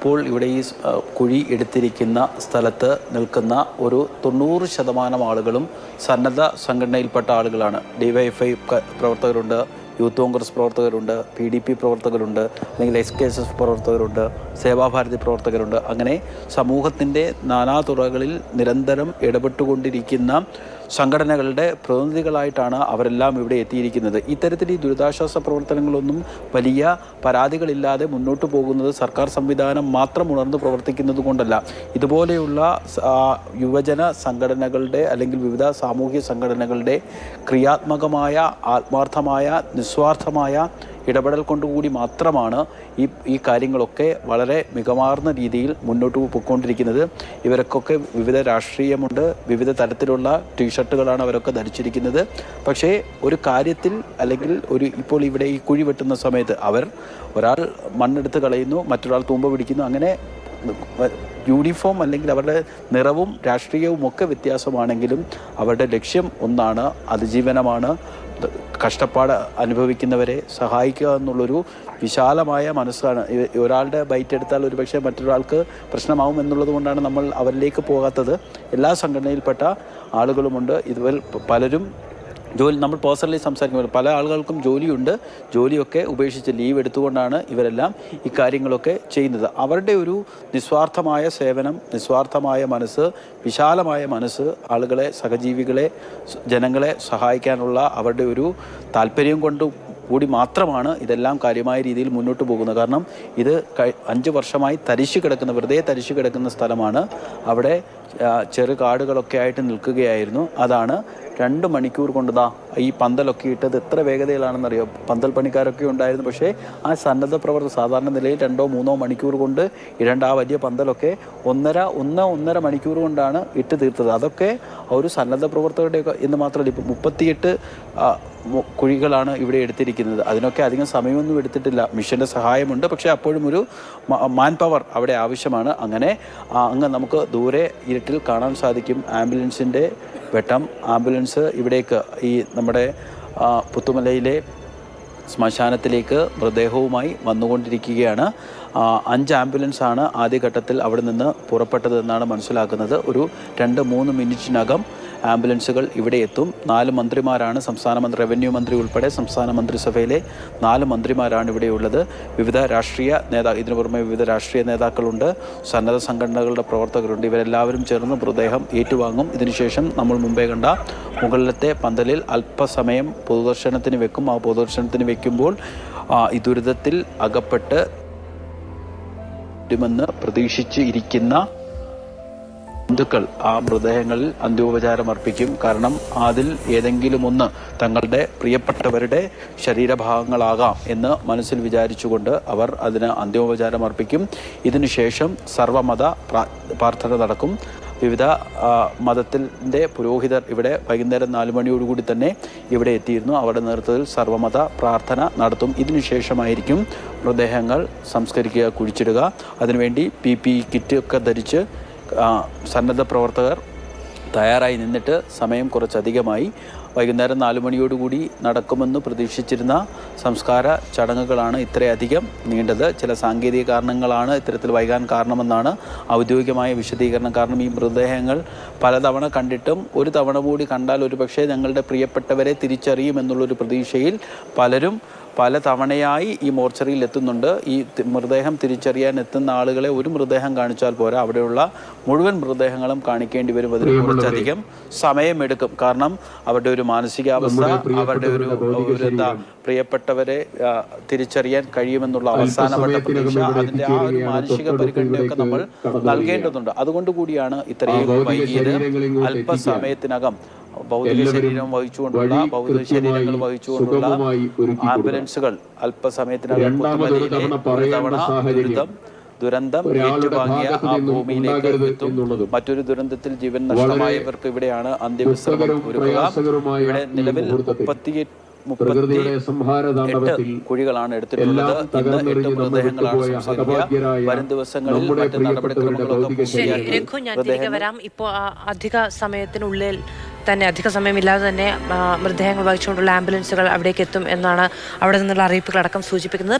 ഇപ്പോൾ ഇവിടെ ഈ കുഴി എടുത്തിരിക്കുന്ന സ്ഥലത്ത് നിൽക്കുന്ന ഒരു തൊണ്ണൂറ് ശതമാനം ആളുകളും സന്നദ്ധ സംഘടനയിൽപ്പെട്ട ആളുകളാണ്. ഡിവൈഎഫ്ഐ പ്രവർത്തകരുണ്ട് യൂത്ത് കോൺഗ്രസ് പ്രവർത്തകരുണ്ട് പി ഡി പി പ്രവർത്തകരുണ്ട് അല്ലെങ്കിൽ എസ് കെ എസ് എഫ് പ്രവർത്തകരുണ്ട് സേവാഭാരതി പ്രവർത്തകരുണ്ട്. അങ്ങനെ സമൂഹത്തിന്റെ നാനാതുറകളിൽ നിരന്തരം ഇടപെട്ടുകൊണ്ടിരിക്കുന്ന സംഘടനകളുടെ പ്രതിനിധികളായിട്ടാണ് അവരെല്ലാം ഇവിടെ എത്തിയിരിക്കുന്നത്. ഇത്തരത്തിൽ ഈ ദുരിതാശ്വാസ പ്രവർത്തനങ്ങളൊന്നും വലിയ പരാതികളില്ലാതെ മുന്നോട്ട് പോകുന്നത് സർക്കാർ സംവിധാനം മാത്രം ഉണർന്ന് പ്രവർത്തിക്കുന്നത് കൊണ്ടല്ല. ഇതുപോലെയുള്ള യുവജന സംഘടനകളുടെ അല്ലെങ്കിൽ വിവിധ സാമൂഹ്യ സംഘടനകളുടെ ക്രിയാത്മകമായ ആത്മാർത്ഥമായ നിസ്വാർത്ഥമായ ഇടപെടൽ കൊണ്ടുകൂടി മാത്രമാണ് ഈ ഈ കാര്യങ്ങളൊക്കെ വളരെ മികമാർന്ന രീതിയിൽ മുന്നോട്ട് പോയിക്കൊണ്ടിരിക്കുന്നത്. ഇവർക്കൊക്കെ വിവിധ രാഷ്ട്രീയമുണ്ട് വിവിധ തരത്തിലുള്ള ടീഷർട്ടുകളാണ് അവരൊക്കെ ധരിച്ചിരിക്കുന്നത്. പക്ഷേ ഒരു കാര്യത്തിൽ അല്ലെങ്കിൽ ഒരു ഇപ്പോൾ ഇവിടെ ഈ കുഴി വെട്ടുന്ന സമയത്ത് അവർ ഒരാൾ മണ്ണെടുത്ത് കളയുന്നു മറ്റൊരാൾ തൂമ്പ പിടിക്കുന്നു അങ്ങനെ യൂണിഫോം അല്ലെങ്കിൽ അവരുടെ നിറവും രാഷ്ട്രീയവും ഒക്കെ വ്യത്യാസമാണെങ്കിലും അവരുടെ ലക്ഷ്യം ഒന്നാണ് അതിജീവനമാണ്. കഷ്ടപ്പാട് അനുഭവിക്കുന്നവരെ സഹായിക്കുക എന്നുള്ളൊരു വിശാലമായ മനസ്സാണ്. ഒരാളുടെ ബൈറ്റ് എടുത്താൽ ഒരുപക്ഷെ മറ്റൊരാൾക്ക് പ്രശ്നമാവും എന്നുള്ളത് കൊണ്ടാണ് നമ്മൾ അവരിലേക്ക് പോകാത്തത്. എല്ലാ സംഘടനയിൽപ്പെട്ട ആളുകളുമുണ്ട്. ഇതുപോലെ പലരും ജോലി നമ്മൾ പേഴ്സണലി സംസാരിക്കുമ്പോൾ പല ആളുകൾക്കും ജോലിയുണ്ട്. ജോലിയൊക്കെ ഉപേക്ഷിച്ച് ലീവ് എടുത്തുകൊണ്ടാണ് ഇവരെല്ലാം ഇക്കാര്യങ്ങളൊക്കെ കാര്യങ്ങളൊക്കെ ചെയ്യുന്നത്. അവരുടെ ഒരു നിസ്വാർത്ഥമായ സേവനം നിസ്വാർത്ഥമായ മനസ്സ് വിശാലമായ മനസ്സ് ആളുകളെ സഹജീവികളെ ജനങ്ങളെ സഹായിക്കാനുള്ള അവരുടെ ഒരു താല്പര്യം കൊണ്ട് കൂടി മാത്രമാണ് ഇതെല്ലാം കാര്യമായ രീതിയിൽ മുന്നോട്ട് പോകുന്നത്. കാരണം ഇത് അഞ്ച് വർഷമായി തരിശു കിടക്കുന്ന വെറുതെ തരിശു കിടക്കുന്ന സ്ഥലമാണ്. അവിടെ ചെറു കാടുകളൊക്കെ ആയിട്ട് നിൽക്കുകയായിരുന്നു. അതാണ് രണ്ട് മണിക്കൂർ കൊണ്ട് ദാ ഈ പന്തലൊക്കെ ഇട്ടത്. എത്ര വേഗതയിലാണെന്നറിയോ? പന്തൽ പണിക്കാരൊക്കെ ഉണ്ടായിരുന്നു. പക്ഷേ ആ സന്നദ്ധ പ്രവർത്തനം സാധാരണ നിലയിൽ രണ്ടോ മൂന്നോ മണിക്കൂർ കൊണ്ട് ഇടേണ്ട ആ വലിയ പന്തലൊക്കെ ഒന്നര ഒന്ന് ഒന്നര മണിക്കൂർ കൊണ്ടാണ് ഇട്ട് തീർത്തത്. അതൊക്കെ ഒരു സന്നദ്ധ പ്രവർത്തകരുടെയൊക്കെ എന്ന് മാത്രമല്ല ഇപ്പോൾ മുപ്പത്തിയെട്ട് കുഴികളാണ് ഇവിടെ എടുത്തിരിക്കുന്നത്. അതിനൊക്കെ അധികം സമയമൊന്നും എടുത്തിട്ടില്ല. മിഷന്റെ സഹായമുണ്ട്. പക്ഷേ അപ്പോഴും ഒരു മാൻ പവർ അവിടെ ആവശ്യമാണ്. അങ്ങനെ അങ്ങ് നമുക്ക് ദൂരെ ഇരുട്ടിൽ കാണാൻ സാധിക്കും. ആംബുലൻസിന്റെ വെട്ടം. ആംബുലൻസ് ഇവിടേക്ക് ഈ നമ്മുടെ പുത്തുമലയിലെ ശ്മശാനത്തിലേക്ക് മൃതദേഹവുമായി വന്നുകൊണ്ടിരിക്കുകയാണ്. അഞ്ച് ആംബുലൻസാണ് ആദ്യഘട്ടത്തിൽ അവിടെ നിന്ന് പുറപ്പെട്ടതെന്നാണ് മനസ്സിലാക്കുന്നത്. ഒരു രണ്ട് മൂന്ന് മിനിറ്റിനകം ആംബുലൻസുകൾ ഇവിടെ എത്തും. നാല് മന്ത്രിമാരാണ് സംസ്ഥാന മന്ത്രി റവന്യൂ മന്ത്രി ഉൾപ്പെടെ സംസ്ഥാന മന്ത്രിസഭയിലെ നാല് മന്ത്രിമാരാണ് ഇവിടെയുള്ളത് വിവിധ രാഷ്ട്രീയ നേതാ ഇതിനു പുറമെ വിവിധ രാഷ്ട്രീയ നേതാക്കളുണ്ട്. സന്നദ്ധ സംഘടനകളുടെ പ്രവർത്തകരുണ്ട്. ഇവരെല്ലാവരും ചേർന്ന് മൃതദേഹം ഏറ്റുവാങ്ങും. ഇതിനുശേഷം നമ്മൾ മുമ്പേ കണ്ട മുകളിലത്തെ പന്തലിൽ അല്പസമയം പൊതുദർശനത്തിന് വെക്കും. ആ പൊതുദർശനത്തിന് വെക്കുമ്പോൾ ഈ ദുരിതത്തിൽ അകപ്പെട്ട് ുമെന്ന് പ്രതീക്ഷിച്ച് ഇരിക്കുന്ന ഹിന്ദുക്കൾ ആ മൃതദേഹങ്ങളിൽ അന്ത്യോപചാരം അർപ്പിക്കും. കാരണം അതിൽ ഏതെങ്കിലും ഒന്ന് തങ്ങളുടെ പ്രിയപ്പെട്ടവരുടെ ശരീരഭാഗങ്ങളാകാം എന്ന് മനസ്സിൽ വിചാരിച്ചുകൊണ്ട് അവർ അതിന് അന്ത്യോപചാരം അർപ്പിക്കും. ഇതിനുശേഷം സർവമത പ്രാർത്ഥന നടക്കും. വിവിധ മതത്തിന്റെ പുരോഹിതർ ഇവിടെ വൈകുന്നേരം നാല് മണിയോടുകൂടി തന്നെ ഇവിടെ എത്തിയിരുന്നു. അവരുടെ നേതൃത്വത്തിൽ സർവമത പ്രാർത്ഥന നടത്തും. ഇതിനുശേഷമായിരിക്കും മൃതദേഹങ്ങൾ സംസ്കരിക്കുക കുഴിച്ചിടുക. അതിനുവേണ്ടി പി പി കിറ്റ് ഒക്കെ ധരിച്ച് സന്നദ്ധ പ്രവർത്തകർ തയ്യാറായി നിന്നിട്ട് സമയം കുറച്ചധികമായി വൈകുന്നേരം നാല് മണിയോടുകൂടി നടക്കുമെന്ന് പ്രതീക്ഷിച്ചിരുന്ന സംസ്കാര ചടങ്ങുകളാണ് ഇത്രയധികം നീണ്ടത്. ചില സാങ്കേതിക കാരണങ്ങളാണ് ഇത്തരത്തിൽ വൈകാൻ കാരണമെന്നാണ് ഔദ്യോഗികമായ വിശദീകരണം. കാരണം ഈ മൃതദേഹങ്ങൾ പലതവണ കണ്ടിട്ടും ഒരു തവണ കൂടി കണ്ടാൽ ഒരുപക്ഷെ ഞങ്ങളുടെ പ്രിയപ്പെട്ടവരെ തിരിച്ചറിയുമെന്നുള്ളൊരു പ്രതീക്ഷയിൽ പലരും പല തവണയായി ഈ മോർച്ചറിയിൽ എത്തുന്നുണ്ട്. ഈ മൃതദേഹം തിരിച്ചറിയാൻ എത്തുന്ന ആളുകളെ ഒരു മൃതദേഹം കാണിച്ചാൽ പോരാ. അവിടെയുള്ള മുഴുവൻ മൃതദേഹങ്ങളും കാണിക്കേണ്ടി വരും. അതിന് കുറച്ചധികം സമയമെടുക്കും. കാരണം അവരുടെ ഒരു മാനസികാവസ്ഥ അവരുടെ ഒരു ഒരു എന്താ പ്രിയപ്പെട്ടവരെ തിരിച്ചറിയാൻ കഴിയുമെന്നുള്ള അവസാനവട്ട പ്രതീക്ഷ അതിന്റെ ആ ഒരു മാനസിക പരിഗണനയൊക്കെ നമ്മൾ നൽകേണ്ടതുണ്ട്. അതുകൊണ്ട് കൂടിയാണ് ഇത്രയും വൈകിയത് അല്പസമയത്തിനകം ഭൗതിക ശരീരം വഹിച്ചുകൊണ്ടുള്ള ഭൗതിക ശരീരങ്ങൾ വഹിച്ചുകൊണ്ടുള്ള ആംബുലൻസുകൾ അല്പസമയത്തിനകം ഒരു തവണ ദുരിതം ദുരന്തം ഏറ്റുവാങ്ങിയ ആ ഭൂമിയിലേക്ക് എത്തും. മറ്റൊരു ദുരന്തത്തിൽ ജീവൻ നഷ്ടമായവർക്ക് ഇവിടെയാണ് അന്ത്യവിശ്രമം ഒരുക്കുക. ഇവിടെ നിലവിൽ മുപ്പത്തി എട്ട് കുഴികളാണ് എടുത്തിട്ടുള്ളത്. ഇന്ന് എട്ട് മൃതദേഹങ്ങളാണ് സംസ്കരിക്കുക. വരും ദിവസങ്ങളിൽ മറ്റ് രഘു ഞാൻ തിരികെ വരാം. ഇപ്പോൾ അധിക സമയത്തിനുള്ളിൽ തന്നെ അധിക സമയമില്ലാതെ തന്നെ മൃതദേഹങ്ങൾ വഹിച്ചുകൊണ്ടുള്ള ആംബുലൻസുകൾ അവിടേക്ക് എത്തും എന്നാണ് അവിടെ നിന്നുള്ള അറിയിപ്പുകൾ അടക്കം സൂചിപ്പിക്കുന്നത്.